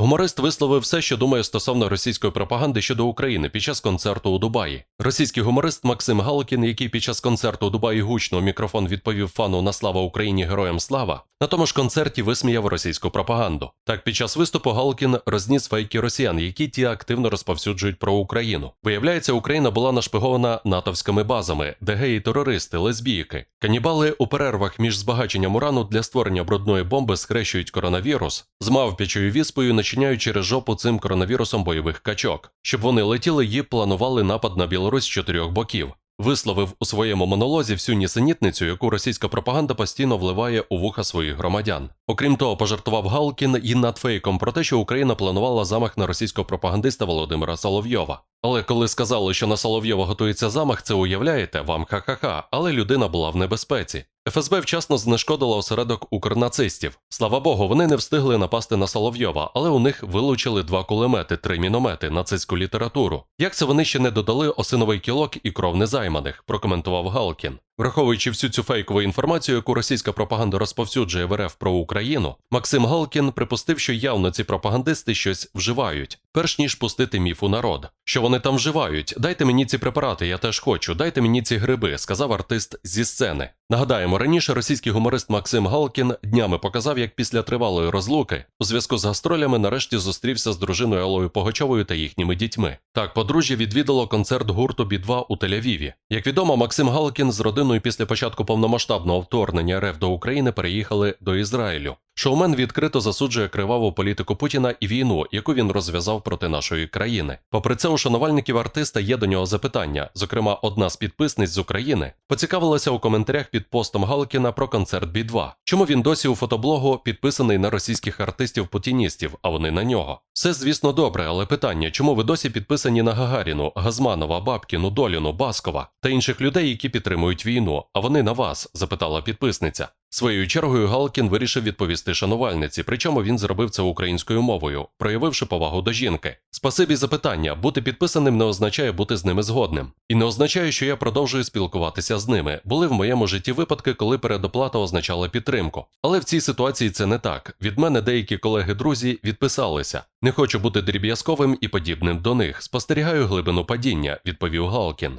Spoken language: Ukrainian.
Гуморист висловив все, що думає стосовно російської пропаганди щодо України під час концерту у Дубаї. Російський гуморист Максим Галкін, який під час концерту у Дубаї гучно мікрофон відповів фану на слава Україні героям слава, на тому ж концерті висміяв російську пропаганду. Так, під час виступу Галкін розніс фейки росіян, які ті активно розповсюджують про Україну. Виявляється, Україна була нашпигована натовськими базами, де геї терористи, лесбійки. Канібали у перервах між збагаченням урану для створення брудної бомби схрещують коронавірус, з мавпячою віспою через жопу цим коронавірусом бойових качок, щоб вони летіли і планували напад на Білорусь з чотирьох боків. Висловив у своєму монолозі всю нісенітницю, яку російська пропаганда постійно вливає у вуха своїх громадян. Окрім того, пожартував Галкін і над фейком про те, що Україна планувала замах на російського пропагандиста Володимира Соловйова. Але коли сказали, що на Соловйова готується замах, це уявляєте, вам ха-ха-ха, але людина була в небезпеці. ФСБ вчасно знешкодила осередок укрнацистів. Слава Богу, вони не встигли напасти на Соловйова, але у них вилучили два кулемети, три міномети, нацистську літературу. Як це вони ще не додали осиновий кілок і кров незайманих, прокоментував Галкін. Враховуючи всю цю фейкову інформацію, яку російська пропаганда розповсюджує в РФ про Україну, Максим Галкін припустив, що явно ці пропагандисти щось вживають, перш ніж пустити міф у народ. Що вони там вживають? Дайте мені ці препарати, я теж хочу. Дайте мені ці гриби, сказав артист зі сцени. Нагадаємо, раніше російський гуморист Максим Галкін днями показав, як після тривалої розлуки у зв'язку з гастролями нарешті зустрівся з дружиною Алою Погачовою та їхніми дітьми. Так, подружжя відвідало концерт гурту Бі-2 у Тель-Авіві. Як відомо, Максим Галкін з родиною після початку повномасштабного вторгнення РФ до України переїхали до Ізраїлю. Шоумен відкрито засуджує криваву політику Путіна і війну, яку він розв'язав проти нашої країни. Попри це, у шанувальників артиста є до нього запитання. Зокрема, одна з підписниць з України поцікавилася у коментарях під постом Галкіна про концерт Бі-2. Чому він досі у фотоблогу підписаний на російських артистів-путіністів, а вони на нього? Все, звісно, добре, але питання, чому ви досі підписані на Гагаріну, Газманова, Бабкіну, Доліну, Баскова та інших людей, які підтримують війну, а вони на вас? запитала підписниця. Своєю чергою Галкін вирішив відповісти шанувальниці, причому він зробив це українською мовою, проявивши повагу до жінки. Спасибі за питання. Бути підписаним не означає бути з ними згодним. І не означає, що я продовжую спілкуватися з ними. Були в моєму житті випадки, коли передоплата означала підтримку. Але в цій ситуації це не так. Від мене деякі колеги-друзі відписалися. Не хочу бути дріб'язковим і подібним до них. Спостерігаю глибину падіння, відповів Галкін.